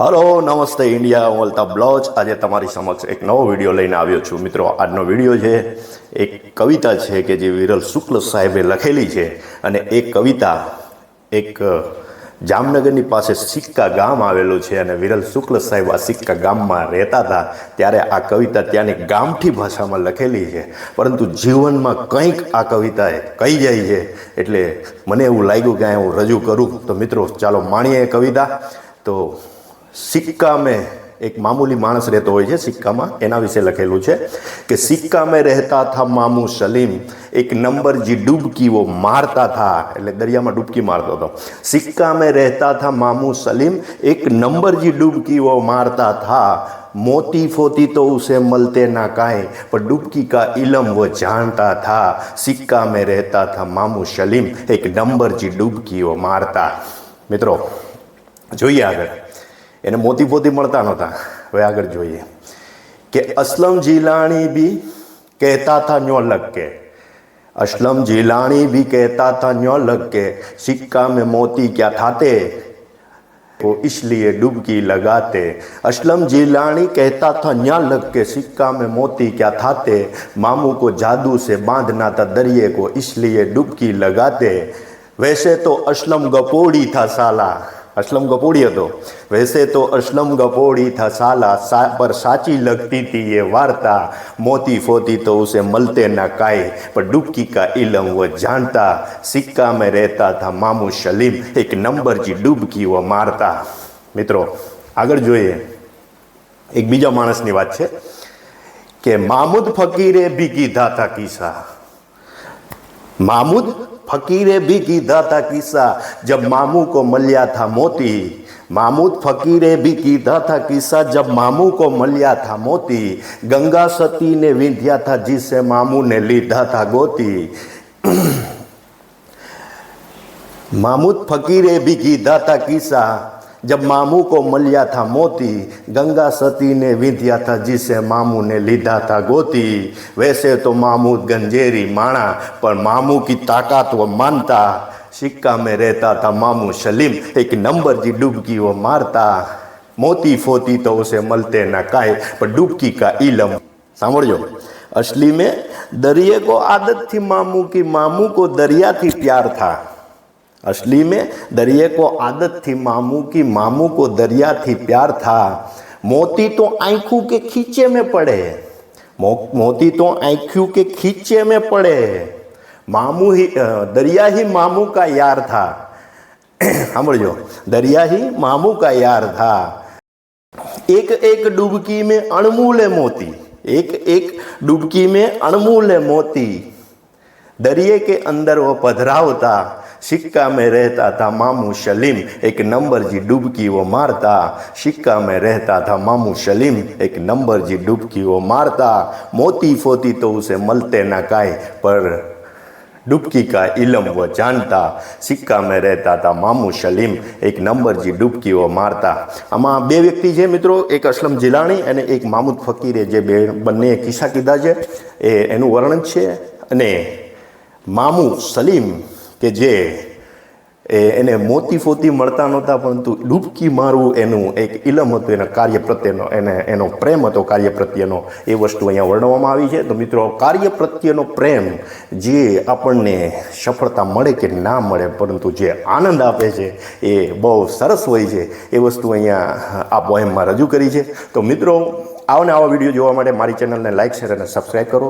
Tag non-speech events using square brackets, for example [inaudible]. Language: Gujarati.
હલો, નમસ્તે ઇન્ડિયા, હું અલ્તાફ બ્લોચ. આજે તમારી સમક્ષ એક નવો વીડિયો લઈને આવ્યો છું. મિત્રો, આજનો વીડિયો છે, એક કવિતા છે કે જે વિરલ શુક્લ સાહેબે લખેલી છે. અને એ કવિતા એક જામનગરની પાસે સિક્કા ગામ આવેલું છે અને વિરલ શુક્લ સાહેબ આ સિક્કા ગામમાં રહેતા હતા. ત્યારે આ કવિતા ત્યાંની ગામઠી ભાષામાં લખેલી છે. પરંતુ જીવનમાં કંઈક આ કવિતા કહી જાય છે. એટલે મને એવું લાગ્યું કે હું રજૂ કરું. તો મિત્રો, ચાલો માણીએ કવિતા. તો સિક્કા મેં એક મામૂલી માણસ રહેતો હોય છે સિક્કામાં એના વિશે લખેલું છે કે સિક્કા મેં રહેતા થા મામુ સલીમ એક નંબર જી ડૂબકી વો મારતા થા એટલે દરિયામાં ડૂબકી મારતો હતો સિક્કા મેં રહેતા થા મામુ સલીમ એક નંબર જી ડૂબકી વો મારતા થા मोती फोती तो उसे मलते ना काए पर डुबकी का इलम वो जानता था सिक्का में रहता था मामू सलीम एक नंबर जी डुबकी वो मारता મિત્રો જોઈએ આગળ એને મોતી પોતી મળતા નહોતા હવે આગળ જોઈએ કે અસલમ જીલાણી બી કહેતા થા ન્યો લગ કે असलम जिलानी भी कहता था न्यो लग के सिक्का में मोती क्या थाते वो इसलिए डुबकी लगाते असलम जिलानी कहता था न्या लग के सिक्का में मोती क्या थाते मामू को जादू से बांधना था दरिए को इसलिए डुबकी लगाते वैसे तो असलम गपोड़ी था साला અસલમ ગપોડી હતો. વૈસે તો અસલમ ગપોડી થા સાલા પર સાચી લગતી હતી એ વાર્તા. મોતી ફોતી તો ઉસે મલતે ના કાય પર ડૂબકી કા ઇલમ વો જાણતા. સિક્કા મેં રહેતા થા મામુ સલીમ એક નંબર જી ડૂબકી વો મારતા. મિત્રો, આગળ જોઈએ. એક બીજા માણસની વાત છે, કે મામુદ ફકીરે ભી કીધા હતા કિસ્સા. મામૂદ ફકીરે ભી કીધા હતા કિસ્સા, જબ મામુ કો મળ્યા થા મોતી. મામૂદ ફકીરે ભી કીધા થા કિસ્સા, જબ મામુ કો મળ્યા થા મોતી. ગંગા સતીને વિંધ્યા થા, જીસે મામુને લીધા થા ગોતી. મામૂદ ફકીરે ભી કીધા થા કિસ્સા જબ મામુ કો મળ્યા થા મોતી ગંગા સતીને વિંધ્યા થા જીસે મામુને લીધા થા ગોતી વૈસે તો મામુ ગંજેરી માણા પણ મામુ કી તાકાત વ માનતા સિક્કા મેં રહેતા થા મામુ સલીમ એક નંબર જી ડૂબકી વો મારતા મોતી ફોતી તો ઉસે મળતે ના કાય પણ ડૂબકી કા ઇલમ સાંભળજો અસલી મેં દરિયે કો આદતથી મામુ કી મામુ કો દરિયા થી પ્યાર થા असली में दरिए को आदत थी मामू की मामू को दरिया थी प्यार था। मोती तो आँखों के खींचे में पड़े। मो, मोती तो आँखों के खींचे में पड़े। मामू ही दरिया ही मामू का यार था। [clears throat] हाँ, हम जो दरिया ही मामू का यार था। एक एक डुबकी में अणमूल मोती। एक एक डुबकी में अणमूल मोती। दरिए के अंदर वो पधरा होता સિક્કા મેં રહેતા થા મામુ સલીમ એક નંબરજી ડૂબકીઓ મારતા. સિક્કા મેં રહેતા થા મામુ સલીમ એક નંબરજી ડૂબકીઓ મારતા. મોતી ફોતી તો ઉસે મલતે ના કાંઈ, પર ડૂબકી કા ઇલમ વ જાણતા સિક્કા મેં રહેતા હતા મામુ સલીમ એક નંબરજી ડૂબકીઓ મારતા. આમાં બે વ્યક્તિ છે મિત્રો, એક અસલમ જિલાણી અને એક મામૂદ ફકીરે. જે બે, બંને કિસ્સા કીધા છે. એ, એનું વર્ણન છે અને મામુ સલીમ કે જે એને મોતી ફોતી મળતા નહોતા, પરંતુ ડૂબકી મારવું એનું એક ઇલમ હતું, એના કાર્ય પ્રત્યેનો, એને, એનો પ્રેમ હતો, કાર્ય પ્રત્યેનો, એ વસ્તુ અહીંયા વર્ણવવામાં આવી છે. તો મિત્રો, કાર્ય પ્રત્યેનો પ્રેમ જે આપણને સફળતા મળે કે ના મળે, પરંતુ જે આનંદ આપે છે, એ બહુ સરસ હોય છે. એ વસ્તુ અહીંયા આ પોએમમાં રજૂ કરી છે. તો મિત્રો, આવાને આવા વીડિયો જોવા માટે મારી ચેનલને લાઇક શેર અને સબસ્ક્રાઈબ કરો.